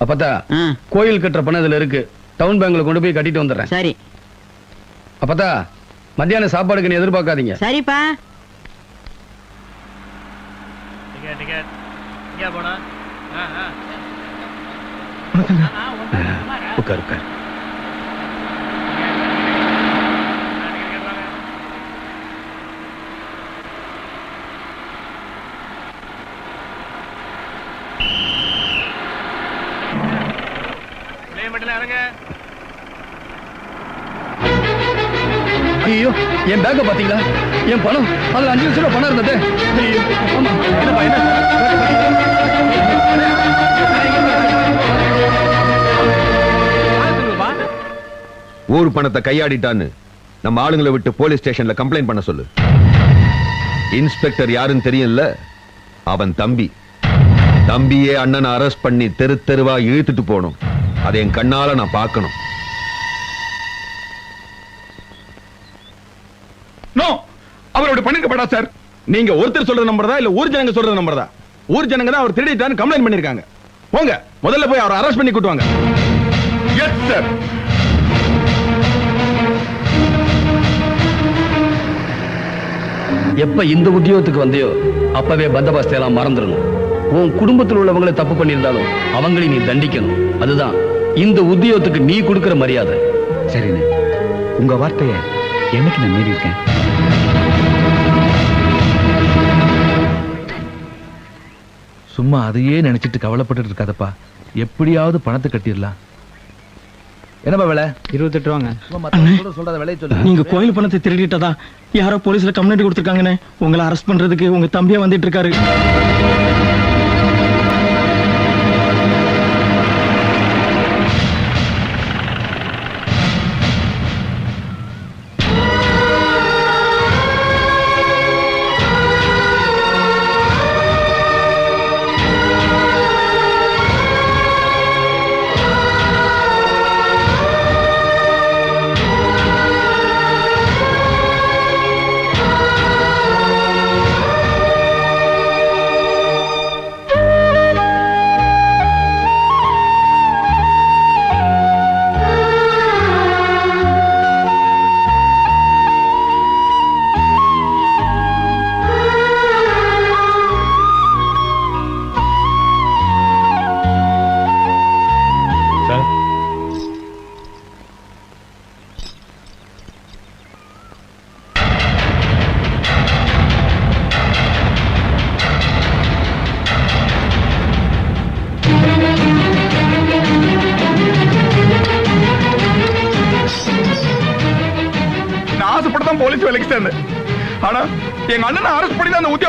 அப்பத்தா கோயில் கட்டுற பணம் இதுல இருக்கு. டவுன் பேங்க்ல கொண்டு போய் கட்டிட்டு வந்துடுறேன். சரி. அப்பத்தா மத்தியானம் சாப்பாடுக்கு நீ எதிர்பார்க்காதீங்க. சரிப்பா. டிக்கெட் டிக்கெட் எங்கே போனா? ஆ ஆ. உட்கார் உட்கார் மட்டும் இறங்க ஐயோ என் பேக்க பாத்தீங்களா என் பணம் அதுல அஞ்சு லட்சம் ரூபாய் பணம் இருந்தது. ஆமா என்னப்பா என்ன ஊர் பணத்தை கையாடிட்டான்னு நம்ம ஆளுங்களை விட்டு போலீஸ் ஸ்டேஷன்ல கம்ப்ளைண்ட் பண்ண சொல்லு. இன்ஸ்பெக்டர் யாருன்னு தெரியல அவன் தம்பி. தம்பியே அண்ணனை அரெஸ்ட் பண்ணி தெரு தெருவா இழுத்துட்டு போகணும். அதை என் கண்ணால நான் பார்க்கணும். அவரோட பண்ணிருக்கப்படா சார்? நீங்க ஒருத்தர் சொல்றது நம்புறதா இல்ல ஊர் ஜனங்க சொல்றது நம்புறதா ஊர் ஜனங்க தான் அவர் திருடிட்டான்னு கம்ப்ளைண்ட் பண்ணிருக்காங்க. போங்க முதல்ல போய் அவரை அரெஸ்ட் பண்ணி கூட்டுவாங்க எஸ் சார் எப்ப இந்த உத்தியோகத்துக்கு வந்தியோ அப்பவே பந்தபாஸ்தை எல்லாம் மறந்துடணும். உன் குடும்பத்தில் உள்ளவங்களை தப்பு பண்ணியிருந்தாலும் அவங்களை நீ தண்டிக்கணும். அதுதான் இந்த உத்தியோகத்துக்கு நீ கொடுக்கிற மரியாதை. சரிண்ணே. உங்க வார்த்தைய என்னைக்கு நான் மீறி இருக்கேன் சும்மா அதையே நினைச்சிட்டு கவலைப்பட்டுட்டு இருக்காதப்பா. எப்படியாவது பணத்தை கட்டிடலாம். என்னப்பா விலை? இருபத்தெட்டு ரூபாங்க. சும்மா மத்தவங்க கூட சொல்றத விலையை சொல்லு நீங்க கோயில் பணத்தை திருடிட்டதா? யாரோ போலீஸ்ல கம்ப்ளைண்ட் கொடுத்துருக்காங்கண்ணே உங்களை அரெஸ்ட் பண்றதுக்கு உங்க தம்பியா வந்துட்டு இருக்காரு.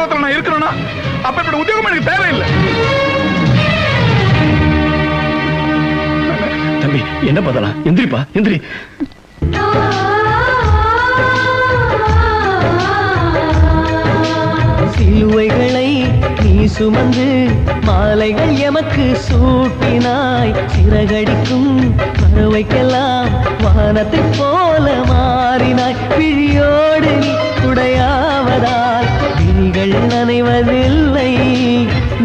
உத்தியோகத்துல நான் இருக்கணும்னா அப்ப உத்தியோகம் எனக்கு தேவையில்லை. தம்பி என்ன பதலாம் எந்திரிப்பா எந்திரி. சிலுவைகளை நீ சுமந்து மாலைகள் எமக்கு சூட்டினாய். சிறகடிக்கும் பறவைக்கெல்லாம் வானத்தை போல மாறினாய். விழியோடு நீ உடையாவதால் விழிகள் நனைவதில்லை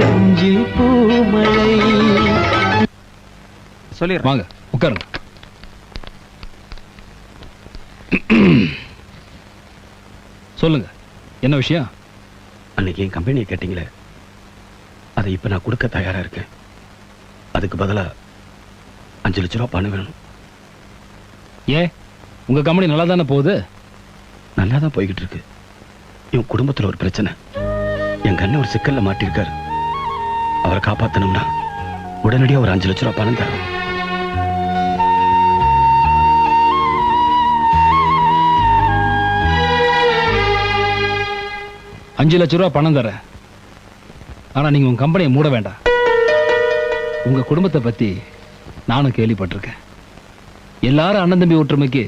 நெஞ்சில் பூமழை சொல்லிடுறேன். வாங்க உட்காருங்க. சொல்லுங்க என்ன விஷயம்? அன்னைக்கு என் கம்பெனியை கேட்டீங்களே அதை இப்ப நான் கொடுக்க தயாரா இருக்கேன். அதுக்கு பதிலா அஞ்சு லட்ச ரூபா பணம் வேணும். ஏன்? உங்க கம்பெனி நல்லா தானே போகுது? நல்லா தான் போய்கிட்டு இருக்கு. என் குடும்பத்துல ஒரு பிரச்சனை. எங்க அண்ணன் ஒரு சிக்கல்ல மாட்டிருக்காரு. அவரை காப்பாத்தணும்னா உடனடியா ஒரு அஞ்சு லட்ச ரூபா பணம் தரணும். அஞ்சு லட்ச ரூபா பணம் தரேன். ஆனா நீங்க உங்க கம்பெனியை மூட வேண்டாம். உங்க குடும்பத்தை பத்தி நானும் கேள்விப்பட்டிருக்கேன். எல்லாரும் அண்ணன் தம்பி ஒற்றுமைக்கு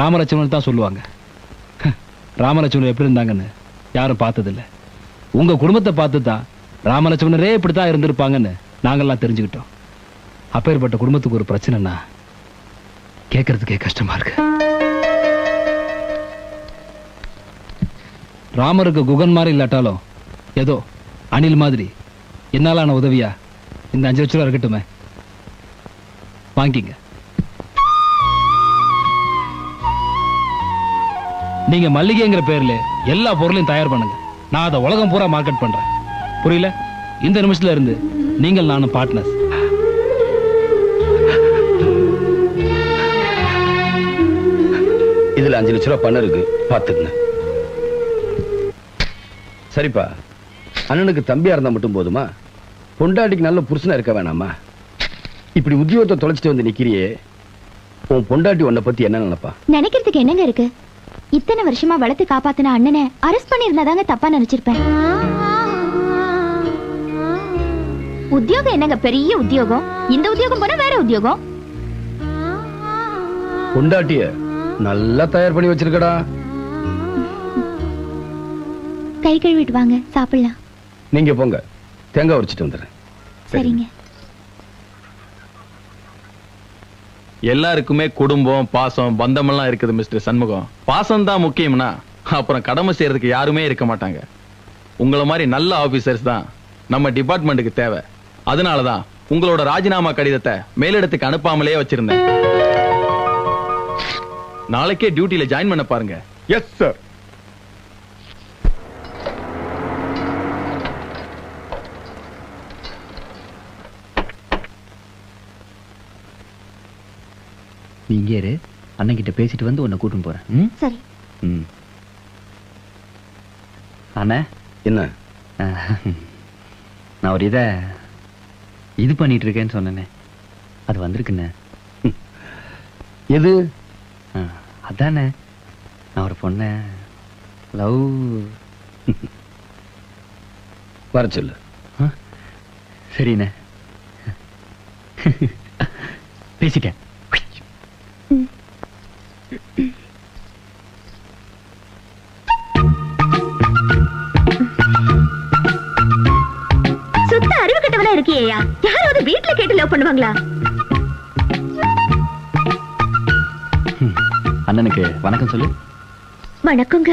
ராமலட்சுமணன் தான் சொல்லுவாங்க. ராமலட்சுமணன் எப்படி இருந்தாங்கன்னு யாரும் பார்த்ததில்ல. உங்க குடும்பத்தை பார்த்து தான் ராமலட்சுமணரே இப்படி தான் இருந்திருப்பாங்கன்னு நாங்கள்லாம் தெரிஞ்சுக்கிட்டோம். அப்பேற்பட்ட குடும்பத்துக்கு ஒரு பிரச்சனைனா கேட்கறதுக்கே கஷ்டமா இருக்கு. ராமருக்கு குகன் மாதிரி இல்லாட்டாலும் ஏதோ அணில் மாதிரி என்னாலான உதவியா இந்த அஞ்சு லட்ச ரூபா இருக்கட்டுமே? வாங்கிங்க. நீங்க மல்லிகைங்கிற பேர்ல எல்லா பொருளையும் தயார் பண்ணுங்க. நான் அதை உலகம் பூரா மார்க்கெட் பண்றேன். புரியல? இந்த நிமிஷத்துல இருந்து நீங்கள் நானும் பார்ட்னர்ஸ் இதுல அஞ்சு லட்ச ரூபா பணம் இருக்கு. பாத்துக்கங்க சரிப்பா. அண்ணனுக்கு தம்பியா இருந்தா மட்டும் போதுமா? பொண்டாட்டிக்கு நல்ல புருஷனா இருக்க வேணாமா? இப்படி உத்தியோகத்தை தொலைச்சிட்டு வந்து நிக்கிறியே உன் பொண்டாட்டி உன்னை பத்தி என்ன நினைப்பா? நினைக்கிறதுக்கு என்னங்க இருக்கு? இத்தனை வருஷமா வளர்த்து காப்பாத்தின அண்ணனை அரெஸ்ட் பண்ணிருந்தாதாங்க தப்பா நினைச்சிருப்பேன். உத்தியோகம் என்னங்க? பெரிய உத்தியோகம். இந்த உத்தியோகம் போனா வேற உத்தியோகம். பொண்டாட்டிய நல்லா தயார் பண்ணி வச்சிருக்கடா. கை கழுவிட்டு வாங்க சாப்பிடலாம். நீங்க போங்க. தேங்காய் உரிச்சிட்டு வந்துடுறேன். சரிங்க. எல்லாருக்குமே குடும்பம் பாசம் பந்தமெல்லாம் இருக்குது மிஸ்டர் சண்முகம். பாசம் தான் முக்கியம்னா அப்புறம் கடமை செய்யறதுக்கு யாருமே இருக்க மாட்டாங்க. உங்களை மாதிரி நல்ல ஆபீசர்ஸ் தான் நம்ம டிபார்ட்மெண்ட்டுக்கு தேவை. அதனால தான் உங்களோட ராஜினாமா கடிதத்தை மேலிடத்துக்கு அனுப்பாமலே வச்சிருந்தேன். நாளைக்கே டியூட்டில ஜாயின் பண்ண பாருங்க. எஸ் சார் நீ இங்கே இரு. அண்ணன் கிட்ட பேசிட்டு வந்து உன்னை கூட்டின்னு போறேன். ம்? சரி. ம். அண்ணே. என்ன? நான் ஒரு இதை இது பண்ணிட்டு இருக்கேன்னு சொன்னேனே. அது வந்திருக்குண்ணே. எது? அதானே நான் ஒரு பொண்ணை லவ். வர சொல்லு. சரிண்ணே. பேசிட்டேன். பண்ணுவாங்களா? அண்ணனுக்கு வணக்கம் சொல்லு. வணக்கங்க.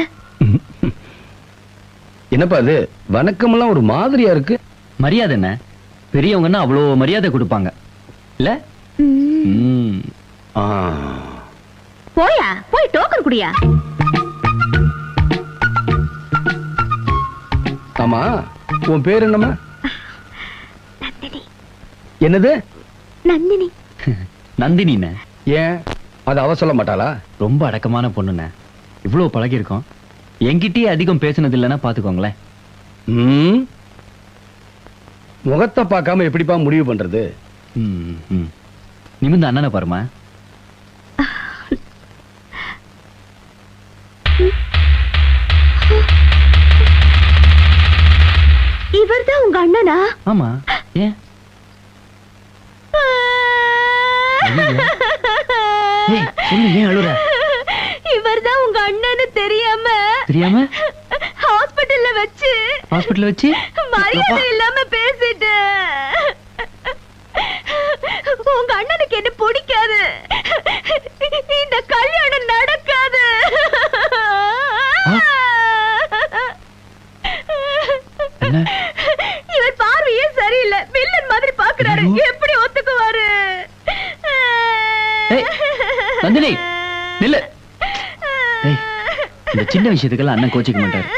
என்னப்பா அது வணக்கமெல்லாம் ஒரு மாதிரியா இருக்கு. மரியாதை என்ன? பெரியவங்கன்னா அவ்வளோ மரியாதை கொடுப்பாங்க. இல்ல? போயா? போய் டோக்கன் குடியா? ஆமா உன் பேர் என்னம்மா? என்னது? நந்தினி. நந்தினிண்ணே ஏன்? அது அவ சொல்ல மாட்டாளா? ரொம்ப அடக்கமான பொண்ணுண்ணே இவ்வளோ பழகியிருக்கோம். என்கிட்டயே அதிகம் பேசுனது இல்லைன்னா பார்த்துக்கோங்களேன் ம். முகத்தை பார்க்காம எப்படிப்பா முடிவு பண்றது? ம் ம். நிமிந்த அண்ணனை பாருமா. இவர்தான் உங்க அண்ணனா? ஆமா. ஏன் ஐயையோ. ஏய் சொல்லு ஏன் அழுற இவர்தான் உங்க அண்ணன்னு தெரியாம தெரியாம? ஹாஸ்பிடல்ல வச்சு ஹாஸ்பிட்டல் வச்சு? மரியாதை இல்லாம பேசிட்டு உங்க அண்ணனுக்கு என்ன பிடிக்காது. இந்த கல்யாணம் நடக்காது? இவர் பார்வையே சரியில்லை. வில்லன் மாதிரி பாக்குறாரு. எப்படி ஒத்துக்குவாரு நந்தினி நில்லு. இந்த சின்ன விஷயத்துக்கெல்லாம் அண்ணன் கோச்சிக்க மாட்டாரு.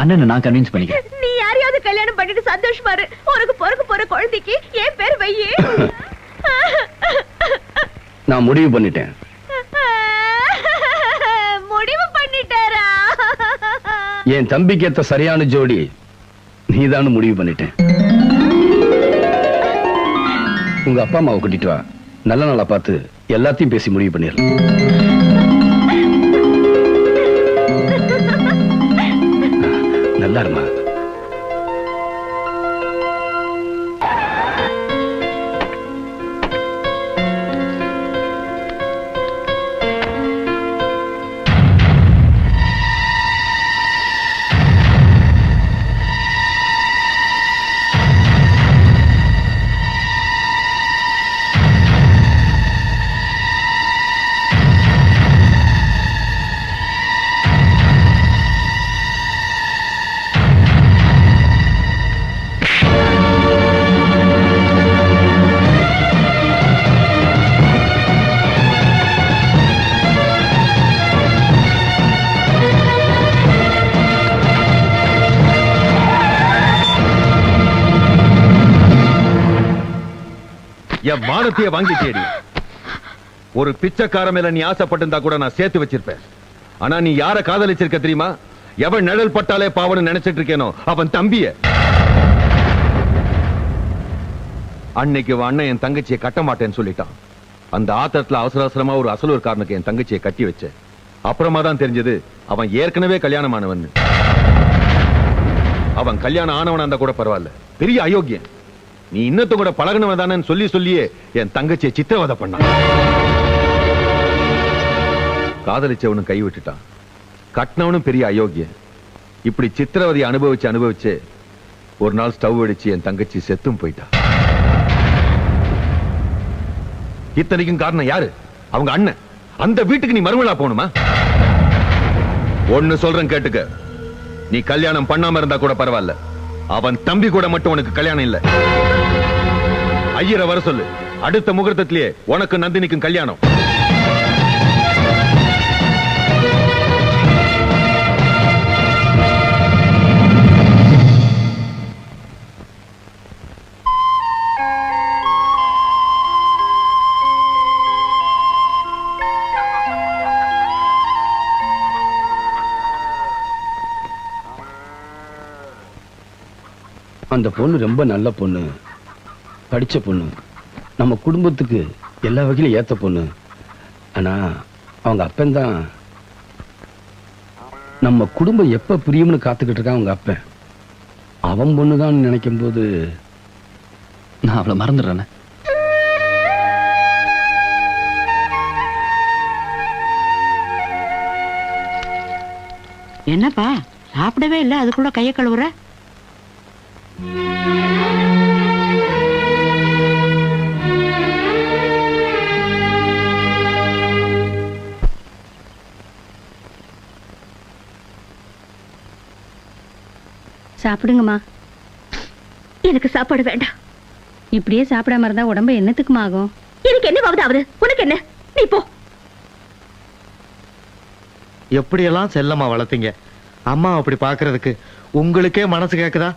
அண்ணனை நான் கன்வின்ஸ் பண்ணிக்கிறேன். நீ யாரையாவது கல்யாணம் பண்ணிட்டு சந்தோஷமா இரு உனக்கு பிறக்க போற குழந்தைக்கு என் பேர் வையே. நான் முடிவு பண்ணிட்டேன். முடிவு பண்ணிட்டாரா? என் தம்பிக்கு ஏத்த சரியான ஜோடி நீதான்னு முடிவு பண்ணிட்டேன். உங்க அப்பா அம்மாவை கூட்டிட்டு வா. நல்ல நாளா பார்த்து எல்லாத்தையும் பேசி முடிவு பண்ணிடலாம். நல்லா இருமா? என் மானத்தைய வாங்கி தேடி. ஒரு பிச்சைக்கார மேல நீ ஆசைப்பட்டிருந்தா கூட நான் சேர்த்து வச்சிருப்பேன். ஆனா நீ யார காதலிச்சிருக்க தெரியுமா? எவன் நிழல் பட்டாலே பாவன்னு நினைச்சிட்டு இருக்கேனோ அவன் தம்பிய. அன்னைக்கு அண்ணன் என் தங்கச்சியை கட்ட மாட்டேன்னு சொல்லிட்டான். அந்த ஆத்திரத்துல அவசர அவசரமா ஒரு அசலூர்காரனுக்கு என் தங்கச்சியை கட்டி வச்சேன். அப்புறமா தான் தெரிஞ்சது அவன் ஏற்கனவே கல்யாணமானவன். அவன் கல்யாணம் ஆனவனா இருந்தா கூட பரவாயில்ல. பெரிய அயோக்கியன். நீ இன்னத்த கூட பழகுனவன் தானே சொல்லி சொல்லியே என் தங்கச்சியை சித்திரவதை பண்ணான் காதலிச்சவனும் கை விட்டுட்டான். கட்டினவனும் பெரிய அயோக்கியன். இப்படி சித்திரவதை அனுபவிச்சு அனுபவிச்சு ஒரு நாள் ஸ்டவ் அடிச்சு என் தங்கச்சி செத்தும் போயிட்டா. இத்தனைக்கும் காரணம் யாரு? அவங்க அண்ணன். அந்த வீட்டுக்கு நீ மறுமலா போகணுமா? ஒன்னு சொல்றேன் கேட்டுக்க. நீ கல்யாணம் பண்ணாம இருந்தா கூட பரவாயில்ல. அவன் தம்பி கூட மட்டும் உனக்கு கல்யாணம் இல்ல. ஐயரை வர சொல்லு. அடுத்த முகூர்த்தத்திலேயே உனக்கு நந்தினிக்கும் கல்யாணம். அந்த பொண்ணு ரொம்ப நல்ல பொண்ணு. படிச்ச பொண்ணு. நம்ம குடும்பத்துக்கு எல்லா வகையிலும் ஏத்த பொண்ணு. ஆனா அவங்க அப்பன் தான். நம்ம குடும்பம் எப்ப பிரியும்னு காத்துக்கிட்டு இருக்கான் அவங்க அப்பன். அவன் பொண்ணு தான் நினைக்கும் போது நான் அவளை மறந்துடுறேனே. என்னப்பா சாப்பிடவே இல்ல அதுக்குள்ள கையை கழுவுற? சாப்பிடுங்கம்மா. எனக்கு சாப்பாடு வேண்டாம். இப்படியே சாப்பிடாம இருந்தா உடம்பு என்னத்துக்குமா ஆகும்? எனக்கு என்ன ஆகுது? உனக்கு என்ன? நீ போ. எப்படியெல்லாம் செல்லம்மா வளர்த்தீங்க? அம்மா அப்படி பாக்குறதுக்கு உங்களுக்கே மனசு கேக்குதா?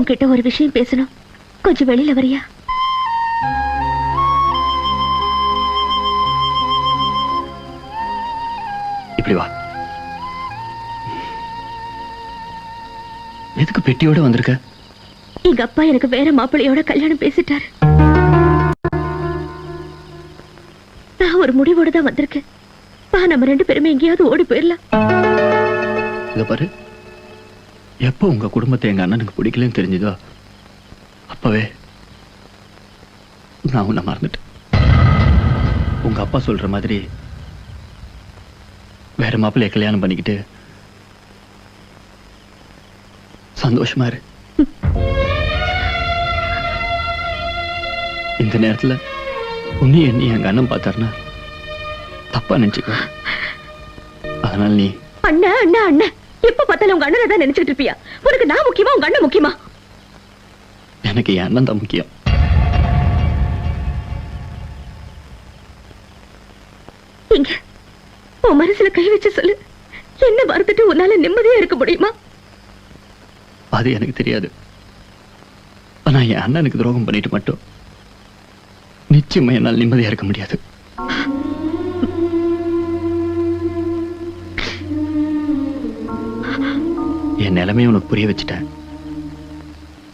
உன்கிட்ட ஒரு விஷயம் பேசணும். கொஞ்சம் வெளியில வரியா? இப்படி வா. எதுக்கு பெட்டியோட வந்திருக்க? எங்க அப்பா எனக்கு வேற மாப்பிள்ளையோட கல்யாணம் பேசிட்டாரு. நான் ஒரு முடிவோட தான் வந்திருக்கேன். பா நம்ம ரெண்டு பேருமே எங்கேயாவது ஓடி போயிடலாம் இத பாரு. எப்போ உங்க குடும்பத்தை எங்க அண்ணனுக்கு பிடிக்கலன்னு தெரிஞ்சுதோ அப்பவே நான் உன்னை மறந்துட்டேன். உங்க அப்பா சொல்ற மாதிரி வேற மாப்பிள்ளைய கல்யாணம் பண்ணிக்கிட்டு சந்தோஷமா இரு. இந்த நேரத்துல உன்னை எண்ணி எங்க அண்ணன் பார்த்தாருன்னா தப்பா நினைச்சுக்கோ. அதனால நீ அண்ணா அண்ணா அண்ணா. எப்ப பார்த்தாலும் உங்க அண்ணனை தான் நினைச்சிட்டு இருப்பியா? உனக்கு நான் முக்கியமா உங்க அண்ணன் முக்கியமா? எனக்கு என் அண்ணன் தான் முக்கியம். இங்க உன் மனசுல கை வச்சு சொல்லு. என்ன மறந்துட்டு உன்னால நிம்மதியா இருக்க முடியுமா? அது எனக்கு தெரியாது. ஆனா என் அண்ணனுக்கு துரோகம் பண்ணிட்டு மட்டும் நிச்சயமா என்னால் நிம்மதியா இருக்க முடியாது. என் நிலைமையை உனக்கு புரிய வச்சுட்டேன்.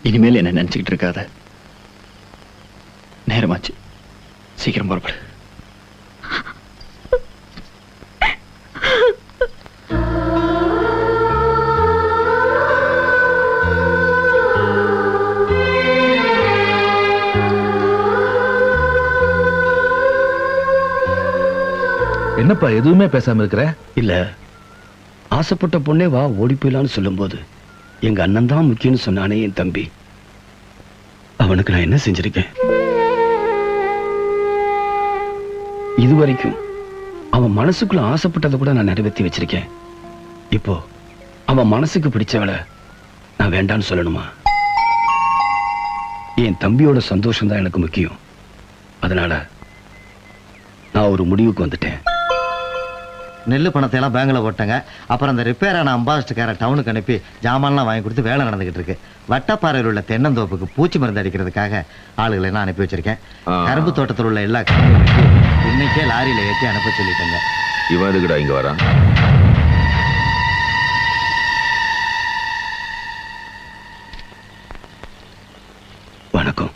இனிமேல் என்ன நினைச்சுக்கிட்டு இருக்காத. நேரமாச்சு. சீக்கிரம் புறப்படு. என்னப்பா எதுவுமே பேசாம இருக்கிற? இல்ல. ஆசைப்பட்ட பொண்ணே வா ஓடி போயிடலான்னு சொல்லும்போது எங்க அண்ணன் தான் முக்கியம்னு சொன்னானே என் தம்பி. அவனுக்கு நான் என்ன செஞ்சிருக்கேன்? இது வரைக்கும் அவன் மனசுக்குள்ள ஆசைப்பட்டதை கூட நான் நிறைவேற்றி வச்சிருக்கேன். இப்போ அவன் மனசுக்கு பிடிச்சவளை நான் வேண்டான்னு சொல்லணுமா? என் தம்பியோட சந்தோஷம் தான் எனக்கு முக்கியம். அதனால நான் ஒரு முடிவுக்கு வந்துட்டேன். நெல் பணத்தை எல்லாம் பேங்க்ல போட்டாங்க. அப்புறம் அந்த ரிப்பேர் ஆன அம்பாசிடர்கார டவுனுக்கு அனுப்பி ஜாமான்லாம் வாங்கி கொடுத்து வேலை நடந்துகிட்டு இருக்கு. வட்டப்பாறையில் உள்ள தென்னந்தோப்புக்கு பூச்சி மருந்து அடிக்கிறதுக்காக ஆளுகளை எல்லாம் அனுப்பி வச்சிருக்கேன். கரும்பு தோட்டத்தில் உள்ள எல்லா இன்னைக்கே லாரியில ஏற்றி அனுப்ப சொல்லிட்டேங்க. இவன் எதுக்குடா இங்க வரான்? வணக்கம்.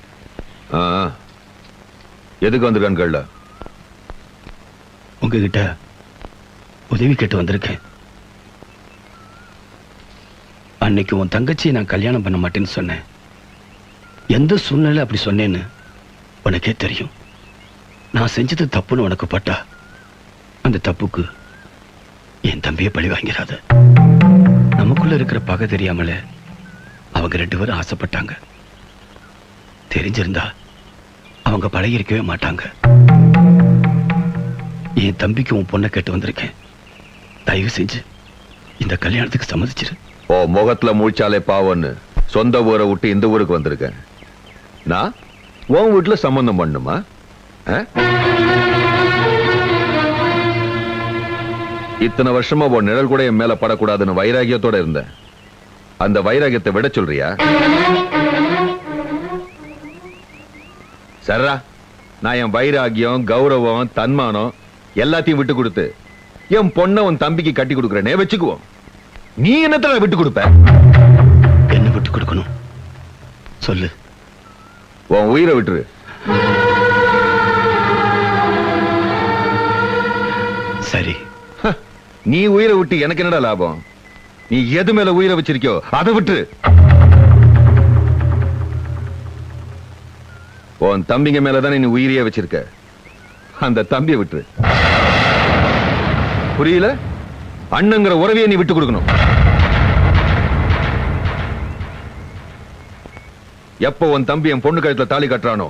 எதுக்கு வந்திருக்கான்னு கேள்ல உங்ககிட்ட உதவி கேட்டு வந்திருக்கேன். அன்னைக்கு உன் தங்கச்சியை நான் கல்யாணம் பண்ண மாட்டேன்னு சொன்னேன். எந்த சூழ்நிலை அப்படி சொன்னேன்னு உனக்கே தெரியும். நான் செஞ்சது தப்புன்னு உனக்கு பட்டா அந்த தப்புக்கு என் தம்பியை பழி வாங்கிறாத நமக்குள்ள இருக்கிற பகை தெரியாமல அவங்க ரெண்டு பேரும் ஆசைப்பட்டாங்க. தெரிஞ்சிருந்தா அவங்க பழகிருக்கவே மாட்டாங்க. என் தம்பிக்கு உன் பொண்ணை கேட்டு வந்திருக்கேன். தயவு செஞ்சு இந்த கல்யாணத்துக்கு சம்மதிச்சிரு. ஓ முகத்துல முழிச்சாலே பாவம்னு சொந்த ஊரை விட்டு இந்த ஊருக்கு வந்திருக்கேன் நான் உன் வீட்டுல சம்பந்தம் பண்ணுமா? ஆ? இத்தனை வருஷமா உன் நிழல் கூட என் மேல படக்கூடாதுன்னு வைராகியத்தோட இருந்தேன் அந்த வைராகியத்தை விட சொல்றியா? சரா நான் என் வைராகியம் கௌரவம் தன்மானம் எல்லாத்தையும் விட்டு கொடுத்து என் பொண்ணை உன் தம்பிக்கு கட்டி கொடுக்குறேனே வச்சுக்குவோம். நீ என்னத்துல விட்டு கொடுப்ப? என்ன விட்டு கொடுக்கணும்? சொல்லு. உன் உயிரை விட்டுரு. சரி. நீ உயிரை விட்டு எனக்கு என்னடா லாபம்? நீ எது மேல உயிரை வச்சிருக்கியோ அதை விட்டு உன் தம்பிங்க மேலதானே நீ உயிரையே வச்சிருக்க? அந்த தம்பியை விட்டுரு. புரியல? அண்ணங்கிற உறவையை நீ விட்டு கொடுக்கணும். எப்போ உன் தம்பி என் பொண்ணு கழுத்துல தாலி கட்டுறானோ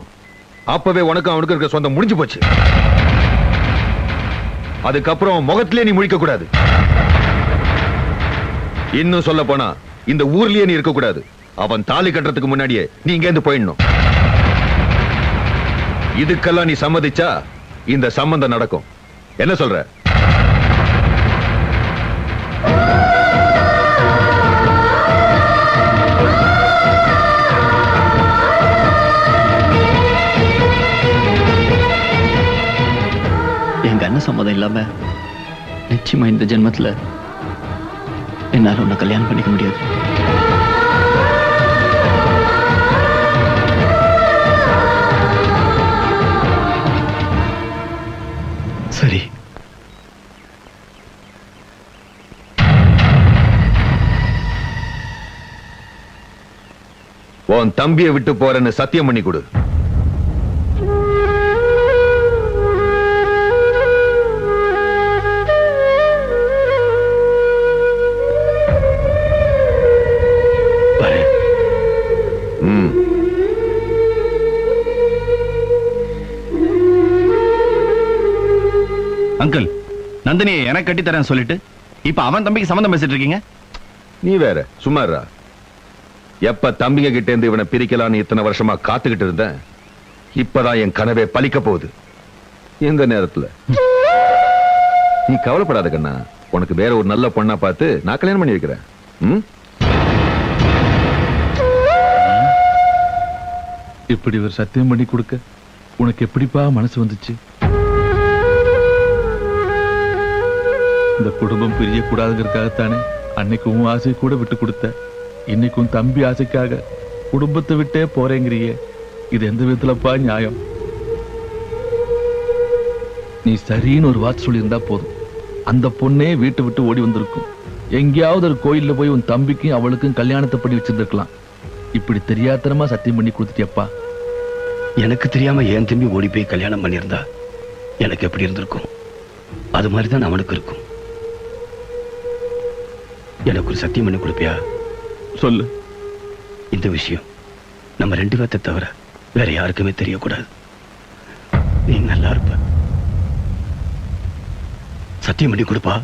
அப்பவே உனக்கு அவனுக்கு இருக்க சொந்தம் முடிஞ்சு போச்சு. அதுக்கப்புறம் முகத்திலே நீ முழிக்க கூடாது. இன்னும் சொல்ல போனா இந்த ஊர்லயே நீ இருக்க கூடாது. அவன் தாலி கட்டுறதுக்கு முன்னாடியே நீ இங்க இருந்து போயிடணும். இதுக்கெல்லாம் நீ சம்மதிச்சா இந்த சம்பந்தம் நடக்கும். என்ன சொல்ற? இல்லாம நிச்சயமா இந்த ஜென்மத்துல என்னால உன்னை கல்யாணம் பண்ணிக்க முடியாது. சரி. உன் தம்பியை விட்டு போறேன்னு சத்தியம் பண்ணி கொடு. அங்கிள் நந்தினியை எனக்கு கட்டி தரேன் சொல்லிட்டு இப்ப அவன் தம்பிக்கு சம்மந்தம் பேசிட்டு இருக்கீங்க? நீ வேற சும்மாரா எப்ப தம்பிங்க கிட்ட இருந்து இவனை பிரிக்கலான்னு இத்தனை வருஷமா காத்துக்கிட்டு இருந்தேன் இப்பதான் என் கனவே பலிக்க போகுது. இந்த நேரத்துல. நீ கவலைப்படாத கண்ணா உனக்கு வேற ஒரு நல்ல பொண்ணா பார்த்து நான் கல்யாணம் பண்ணி வைக்கிறேன். ம்? இப்படி ஒரு சத்தியம் பண்ணி கொடுக்க உனக்கு எப்படிப்பா மனசு வந்துச்சு? இந்த குடும்பம் பிரியக்கூடாதுங்கிறதுக்காகத்தானே அன்னைக்கு உன் ஆசை கூட விட்டு கொடுத்த. இன்னைக்கும் தம்பி ஆசைக்காக குடும்பத்தை விட்டே போறேங்கிறியே. இது எந்த விதத்துலப்பா நியாயம்? நீ சரின்னு ஒரு வார்த்தை சொல்லியிருந்தா போதும். அந்த பொண்ணே வீட்டை விட்டு ஓடி வந்திருக்கும். எங்கேயாவது ஒரு கோயில்ல போய் உன் தம்பிக்கும் அவளுக்கும் கல்யாணத்தை பண்ணி வச்சிருந்துருக்கலாம். இப்படி தெரியாத்தனமா சத்தியம் பண்ணி கொடுத்துட்டியப்பா. எனக்கு தெரியாம என் தம்பி ஓடி போய் கல்யாணம் பண்ணியிருந்தா எனக்கு எப்படி இருந்திருக்கும்? அது மாதிரி தான் அவனுக்கு இருக்கும். எனக்கு ஒரு சத்தியம் பண்ணி கொடுப்பியா? சொல்லு. இந்த விஷயம் நம்ம ரெண்டு பேர்த்த தவிர வேற யாருக்குமே தெரியக்கூடாது. நீ நல்லா இருப்ப. சத்தியம் பண்ணி கொடுப்பா.